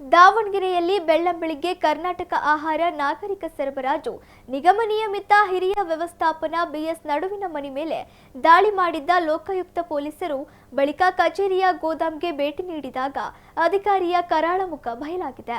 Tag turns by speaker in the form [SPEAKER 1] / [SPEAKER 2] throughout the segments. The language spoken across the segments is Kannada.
[SPEAKER 1] ದಾವಣಗೆರೆಯಲ್ಲಿ ಬೆಳ್ಳಂಬೆಳಿಗ್ಗೆ ಕರ್ನಾಟಕ ಆಹಾರ ನಾಗರಿಕ ಸರಬರಾಜು ನಿಗಮ ನಿಯಮಿತ ಹಿರಿಯ ವ್ಯವಸ್ಥಾಪನ ಬಿಎಸ್ ನಡುವಿನ ಮನೆ ಮೇಲೆ ದಾಳಿ ಮಾಡಿದ್ದ ಲೋಕಾಯುಕ್ತ ಪೊಲೀಸರು ಬಳಿಕ ಕಚೇರಿಯ ಗೋದಾಮ್ಗೆ ಭೇಟಿ ನೀಡಿದಾಗ ಅಧಿಕಾರಿಯ ಕರಾಳ ಮುಖ ಬಯಲಾಗಿದೆ.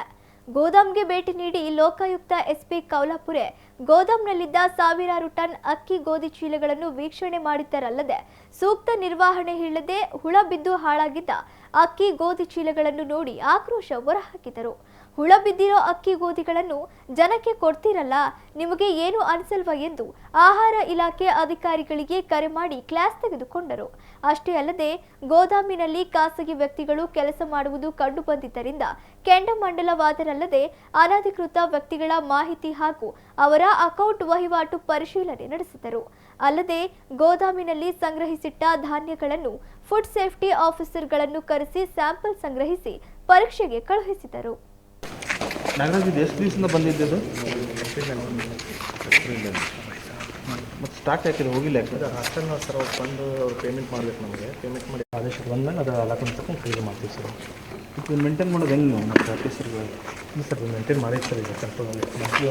[SPEAKER 1] ಗೋದಾಂಗೆ ಭೇಟಿ ನೀಡಿ ಲೋಕಾಯುಕ್ತ ಎಸ್ಪಿ ಕೌಲಾಪುರೆ. ಗೋದಾಮ್ನಲ್ಲಿದ್ದ ಸಾವಿರಾರು ಟನ್ ಅಕ್ಕಿ ಗೋಧಿ ಚೀಲಗಳನ್ನು ವೀಕ್ಷಣೆ ಮಾಡಿದ್ದರಲ್ಲದೆ ಸೂಕ್ತ ನಿರ್ವಹಣೆ ಇಲ್ಲದೆ ಹುಳ ಬಿದ್ದು ಹಾಳಾಗಿದ್ದ ಅಕ್ಕಿ ಗೋಧಿ ಚೀಲಗಳನ್ನು ನೋಡಿ ಆಕ್ರೋಶ ಹೊರಹಾಕಿದರು. ಹುಳ ಬಿದ್ದಿರೋ ಅಕ್ಕಿ ಗೋಧಿಗಳನ್ನು ಜನಕ್ಕೆ ಕೊಡ್ತಿರಲ್ಲ? ನಿಮಗೆ ಏನು ಅನಿಸಲ್ವ ಎಂದು ಆಹಾರ ಇಲಾಖೆ ಅಧಿಕಾರಿಗಳಿಗೆ ಕರೆ ಮಾಡಿ ಕ್ಲಾಸ್ ತೆಗೆದುಕೊಂಡರು. ಅಷ್ಟೇ ಅಲ್ಲದೆ, ಗೋದಾಮಿನಲ್ಲಿ ಖಾಸಗಿ ವ್ಯಕ್ತಿಗಳು ಕೆಲಸ ಮಾಡುವುದು ಕಂಡುಬಂದಿದ್ದರಿಂದ ಕೆಂಡಮಂಡಲವಾದರಲ್ಲದೆ ಅನಧಿಕೃತ ವ್ಯಕ್ತಿಗಳ ಮಾಹಿತಿ ಹಾಗೂ ಅವರ ಅಕೌಂಟ್ ವಹಿವಾಟು ಪರಿಶೀಲನೆ ನಡೆಸಿದರು. ಅಲ್ಲದೆ, ಗೋದಾಮಿನಲ್ಲಿ ಸಂಗ್ರಹಿಸಿಟ್ಟ ಧಾನ್ಯಗಳನ್ನು ಫುಡ್ ಸೇಫ್ಟಿ ಆಫೀಸರ್ಗಳನ್ನು ಕರೆಸಿ ಸ್ಯಾಂಪಲ್ ಸಂಗ್ರಹಿಸಿ ಪರೀಕ್ಷೆಗೆ ಕಳುಹಿಸಿದರು.
[SPEAKER 2] ನಾಗರಾಜ್ ಇದು ಎಷ್ಟು ದಿವಸದಿಂದ ಬಂದಿದ್ದು ಮತ್ತು ಸ್ಟಾಕ್ ಹಾಕಿದ್ರೆ ಹೋಗಿಲ್ಲ ಯಾಕೆ?
[SPEAKER 3] ಹಾಸ್ಟೆಲ್ ಸರ್ ಅವ್ರು ಬಂದು ಅವ್ರು ಪೇಮೆಂಟ್ ಮಾಡಬೇಕು ನಮಗೆ. ಪೇಮೆಂಟ್ ಮಾಡಿ ಆದೇಶ ಬಂದ್ಮೇಲೆ ಅದು ಅಲಾಟ್ಮೆಂಟ್ ತಗೊಂಡು ಕ್ಲಿಯರ್ ಮಾಡ್ತೀವಿ ಸರ್.
[SPEAKER 2] ಇದು ಮೇಂಟೈನ್ ಮಾಡೋದು ಹೆಂಗೆ ನಾವು ಮತ್ತು ಆಫೀಸರ್ಗಳು
[SPEAKER 3] ಇಲ್ಲ ಸರ್ ಮೇಂಟೈನ್ ಮಾಡಿ ಸರ್ ಈಗ ಸ್ವಲ್ಪ ಮಂತ್ಲಿ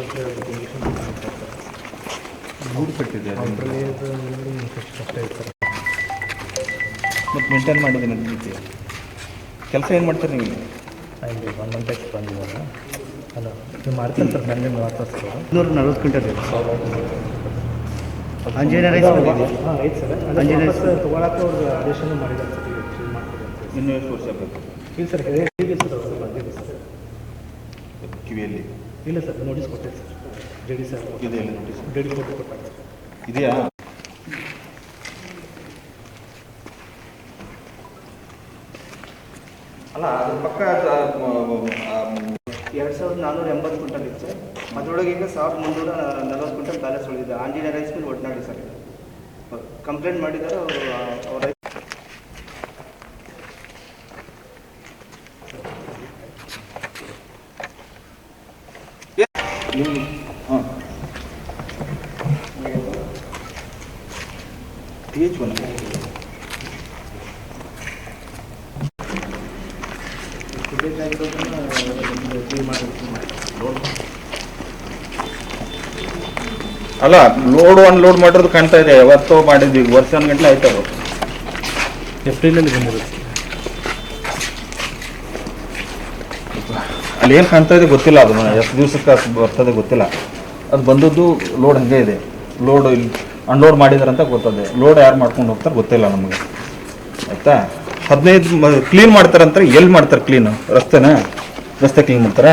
[SPEAKER 2] ಗೂಡು ಕಟ್ಟಿದೆ
[SPEAKER 3] ಅದರಲ್ಲಿ ಅಷ್ಟೇ ಇದೆ ಸರ್
[SPEAKER 2] ಮತ್ತು ಮೇಂಟೈನ್ ಮಾಡಿದ್ದೀನಿ ಅಂತ ರೀತಿ ಕೆಲಸ ಏನು ಮಾಡ್ತೀರಿ ನೀವು?
[SPEAKER 3] ಒಂದು ಒನ್ ಮಂತ್ ಆಯ್ತು ಬಂದಿವಾಗ ಅಲ್ಲ ನೀವು ಮಾಡ್ತಾರೆ ಸರ್ ನನಗೆ ಮಾಡ್ತಾರೆ ಸರ್
[SPEAKER 4] ಇನ್ನೂರ ನಲ್ವತ್ತು ಕ್ವಿಂಟಲ್ ಇದೆ. ಆಂಜನೇಯ ರೈಸ್
[SPEAKER 3] ಹಾಂ ಐತೆ ಸರ್
[SPEAKER 4] ಅಂಜನೇಯ
[SPEAKER 3] ಸರ್ ತೊಗೊಳಕ್ಕೆ ಅವ್ರಿಗೆ ಆದೇಶನೂ ಮಾಡಿದ್ದಾರೆ ಸರ್
[SPEAKER 2] ಇನ್ನೂ ಎಷ್ಟು ವರ್ಷ ಬೇಕು
[SPEAKER 3] ಇಲ್ಲ ಸರ್ ಹೇಗೆ ಸರ್ ಅವರು ಬಂದಿದೆ ಸರ್.
[SPEAKER 2] ಕಿವಿಯಲ್ಲಿ.
[SPEAKER 3] ಇಲ್ಲ ಸರ್ ನೋಟಿಸ್ ಕೊಟ್ಟೆ sir. D D sir.
[SPEAKER 2] ಇದೆಯಲ್ಲಿ notice
[SPEAKER 3] D D ಕೊಟ್ಟು ಕೊಟ್ಟೆ ಸರ್.
[SPEAKER 2] ಇದೆಯಾ? ಅಲ್ಲ ಅದ್ರ ಪಕ್ಕ
[SPEAKER 4] ಎರಡು ಸಾವಿರದ ನಾನ್ನೂರ ಎಂಬತ್ತು ಕ್ವಿಂಟಲ್ ಇತ್ತು ಸರ್ ಅದರೊಳಗೆ ಈಗ ಸಾವಿರದ ಮುನ್ನೂರ ನಲ್ವತ್ತು ಕ್ವಿಂಟಲ್ ಬ್ಯಾಲೆನ್ಸ್ ಉಳಿದಿದೆ ಆಂಜನೇಯ ರೈಸ್ ಮಿಲ್ ಒಟ್ನಾಡಿ ಸರ್ ಕಂಪ್ಲೇಂಟ್ ಮಾಡಿದ್ದಾರೆ ಅವರು ಅವರ
[SPEAKER 2] ಟಿ ಎಚ್ ಒನ್ ಅಲ್ಲ ಲೋಡ್ ಅನ್ಲೋಡ್ ಮಾಡಿರೋದು ಕಾಣ್ತಾ ಇದೆ. ಯಾವತ್ತೋ ಮಾಡಿದ್ವಿ. ವರ್ಷ ಗಂಟೆ ಆಯ್ತು ಅದು.
[SPEAKER 3] ಏಪ್ರಿಲಲ್ಲಿ ಬಂದಿರುತ್ತೆ
[SPEAKER 2] ಅಲ್ಲಿ ಏನು ಕಾಣ್ತಾ ಇದೆ ಗೊತ್ತಿಲ್ಲ ಅದು. ಎಷ್ಟು ದಿವಸಕ್ಕೆ ಅದು ಬರ್ತದೆ ಗೊತ್ತಿಲ್ಲ. ಅದು ಬಂದದ್ದು ಲೋಡ್ ಹಂಗೆ ಇದೆ. ಲೋಡ್ ಇಲ್ಲಿ ಅನ್ಲೋಡ್ ಮಾಡಿದಾರಂತ ಅಂತ ಗೊತ್ತದೆ. ಲೋಡ್ ಯಾರು ಮಾಡ್ಕೊಂಡು ಹೋಗ್ತಾರೆ ಗೊತ್ತಿಲ್ಲ ನಮಗೆ. ಆಯಿತಾ? ಹದಿನೈದು ಕ್ಲೀನ್ ಮಾಡ್ತಾರಂತಾರೆ ಎಲ್ಲಿ ಮಾಡ್ತಾರೆ ಕ್ಲೀನು ರಸ್ತೆನಾ? ರಸ್ತೆ ಕ್ಲೀನ್ ಮಾಡ್ತಾರೆ?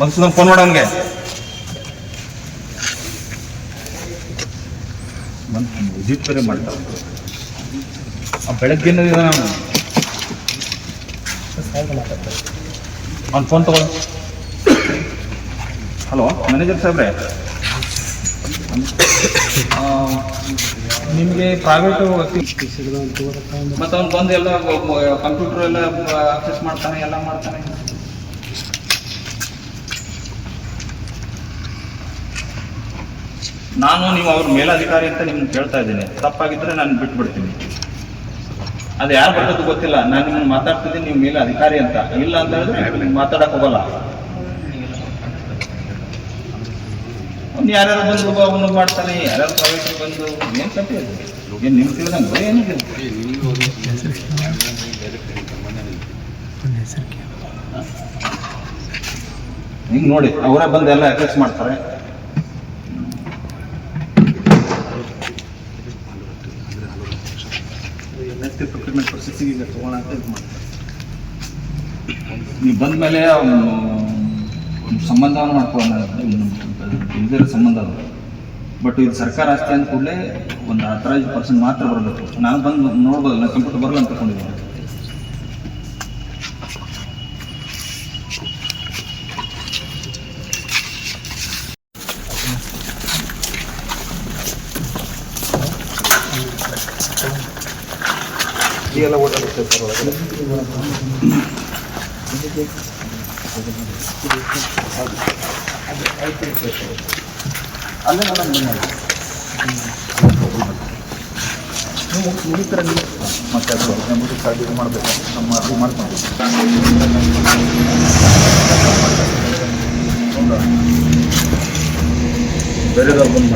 [SPEAKER 2] ಮನ್ಸದಂಗೆ ಫೋನ್ ಮಾಡಂಗೆ ಮಾಡ್ತಾರೆ ಇದೆ ನಾನು ಅವ್ನು. ಫೋನ್ ತಗೊಳ್ಳಿ. ಹಲೋ ಮ್ಯಾನೇಜರ್ ಸಾಹೇಬ್ರೆ ನಿಮಗೆ ಪ್ರೈವೇಟು ಮತ್ತು ಅವ್ನು ಬಂದು ಎಲ್ಲ ಕಂಪ್ಯೂಟರ್ ಎಲ್ಲ ಆಕ್ಸೆಸ್ ಮಾಡ್ತಾನೆ, ಎಲ್ಲ ಮಾಡ್ತಾನೆ. ನಾನು ನೀವು ಅವ್ರ ಮೇಲಧಿಕಾರಿ ಅಂತ ನಿಮ್ಗೆ ಕೇಳ್ತಾ ಇದ್ದೀನಿ. ತಪ್ಪಾಗಿದ್ರೆ ನಾನು ಬಿಟ್ಬಿಡ್ತೀನಿ. ಅದು ಯಾರು ಬರ್ತದ್ದು ಗೊತ್ತಿಲ್ಲ. ನಾನು ನಿಮ್ಮನ್ನು ಮಾತಾಡ್ತಿದ್ದೀನಿ, ನೀವು ಮೇಲೆ ಅಧಿಕಾರಿ ಅಂತ. ಇಲ್ಲ ಅಂತ ಹೇಳಿದ್ರೆ ಮಾತಾಡಕ್ಕೆ ಹೋಗಲ್ಲ. ಅವ್ನು ಯಾರ್ಯಾರು ಬಂದು ಅವನು ಮಾಡ್ತಾನೆ, ಯಾರ್ಯಾರು ಪ್ರೈವೇಟ್ ಬಂದು ಏನು ಕತೆ ಅದು? ಏನು ನಿಮ್ಗೆ ತಿಳಿದಂಗೆ ಏನಿದೆ ಹಿಂಗೆ ನೋಡಿ, ಅವರೇ ಬಂದು ಎಲ್ಲ ಅಡ್ರೆಸ್ ಮಾಡ್ತಾರೆ.
[SPEAKER 3] ಈಗ ಇದು ಮಾಡ್ತಾರೆ
[SPEAKER 2] ನೀವು ಬಂದ ಮೇಲೆ ಸಂಬಂಧವನ್ನು ಮಾಡ್ಕೊಳ್ಳೋಣ ಇಲ್ದಿರೋ ಸಂಬಂಧ ಅದು. ಬಟ್ ಇದು ಸರ್ಕಾರ ಆಸ್ತಿ ಅಂದ ಕೂಡಲೇ ಒಂದು ಹತ್ತರೈದು ಪರ್ಸೆಂಟ್ ಮಾತ್ರ ಬರಬೇಕು. ನಾನು ಬಂದು ನೋಡ್ಬೋದಲ್ಲ ಕಂಪ್ಯೂಟರ್ ಬರಲ್ಲ ಅಂತ ತಗೊಂಡಿದ್ದೀನಿ
[SPEAKER 3] ಎಲ್ಲ ಓಡಾಡುತ್ತೆ ಸರ್ ಒಳಗಡೆ
[SPEAKER 2] ಅಲ್ಲೇ ನಾನು ಮತ್ತೆ ಅದು ಇದು ಮಾಡಬೇಕು ನಮ್ಮ ಮಾಡ್ಕೊಂಡು ಬೇರೆದವ್ರು ಬಂದು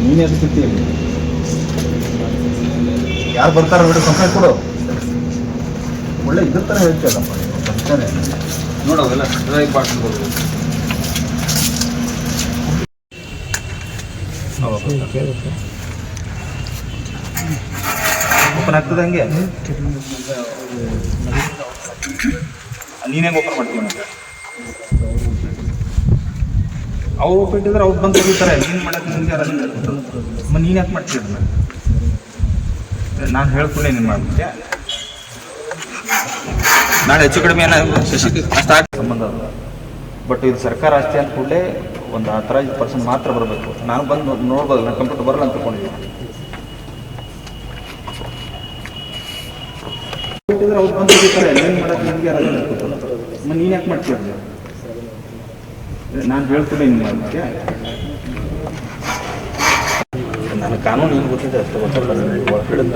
[SPEAKER 2] ನೀನೇ ಯಾರು ಬರ್ತಾರೋ ಬಿಡು ಕಂಪ್ಲೇಂಟ್ ಕೊಡು. ಒಳ್ಳೆ ಇದ್ರ ಥರ ಹೇಳ್ತೇವಪ್ಪ ನೀವು ಬರ್ತಾರೆ ನೋಡೋದಲ್ಲ ಡ್ರೈ ಮಾಡ್ಕೊಂಡು ಓಪನ್ ಆಗ್ತದೆ ಹಂಗೆ? ನೀನೇ ಓಪನ್ ಮಾಡ್ತೀವಿ ಮತ್ತೆ? ಅವ್ರು ಓಪನ್ ಇಟ್ಟಿದ್ರೆ ಅವ್ರು ಬಂದು ತೆಗಿತಾರೆ ನೀನು ಮಾಡಕ್ಕೆ ನಿಮಗೆ ಯಾರು ನೀನು ಯಾಕೆ ಮಾಡ್ತೀರ ನಾನು ಹೇಳ್ಕೊಂಡೆ ನೀನು ಮಾಡ್ಬಿಟ್ಟೆ ನಾಳೆ ಹೆಚ್ಚು ಕಡಿಮೆ ಸ್ಟಾರ್ಟ್ ಸಂಬಂಧ ಬಟ್ ಇದು ಸರ್ಕಾರ ಆಸ್ತಿ ಅಂತ ಕೂಡಲೇ ಒಂದು ಅಥರೈಸ್ ಪರ್ಸೆಂಟ್ ಮಾತ್ರ ಬರಬೇಕು. ನಾನು ಬಂದು ನೋಡ್ಬೋದು ನಾನು ಕಂಪ್ಯೂಟರ್ ಬರಲ್ಲ ಅಂತ ಅವ್ರು ಬಂದು ತೆಗಿತಾರೆ ನೀನು ಯಾಕೆ ಮಾಡ್ತೀಯ? ನಾನು ಹೇಳ್ತೀನಿ ನನಗೆ ಕಾನೂನು ಏನು ಗೊತ್ತಿದೆ ಅಷ್ಟು ಗೊತ್ತಿಲ್ಲ.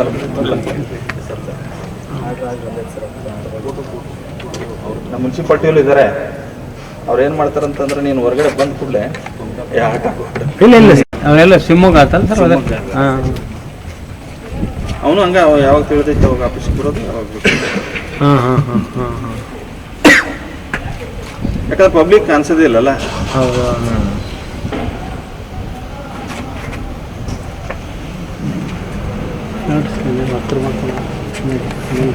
[SPEAKER 2] ನಮ್ಮ ಮುನ್ಸಿಪಾಲ್ಟಿಯಲ್ಲೂ ಇದ್ದಾರೆ. ಅವ್ರು ಏನು ಮಾಡ್ತಾರಂತಂದ್ರೆ ನೀನು ಹೊರಗಡೆ ಬಂದ ಕೂಡಲೇ ಅವನೆಲ್ಲ ಆಟ
[SPEAKER 5] ಇಲ್ಲ ಇಲ್ಲ. ಅವರೆಲ್ಲ ಶಿವಮೊಗ್ಗ ಆತಲ್ಲ ಸರ್
[SPEAKER 2] ಅವನು ಹಂಗ ಅವ ಯಾವಾಗ ತಿಳಿದೈತೆ ಅವಾಗ ಆಫೀಸ್ ಬರೋದು ಯಾವಾಗ ಬಿಡೋದು.
[SPEAKER 5] ಹಾಂ ಹಾಂ ಹಾಂ ಹಾಂ ಹಾಂ.
[SPEAKER 2] ಯಾಕಂದ್ರೆ ಪಬ್ಲಿಕ್ ಕಾಣಿಸೋದೇ ಇಲ್ಲಲ್ಲ.
[SPEAKER 5] ಹೌದು ಹತ್ರ ಮಾಡ್ಕೊಂಡು committee.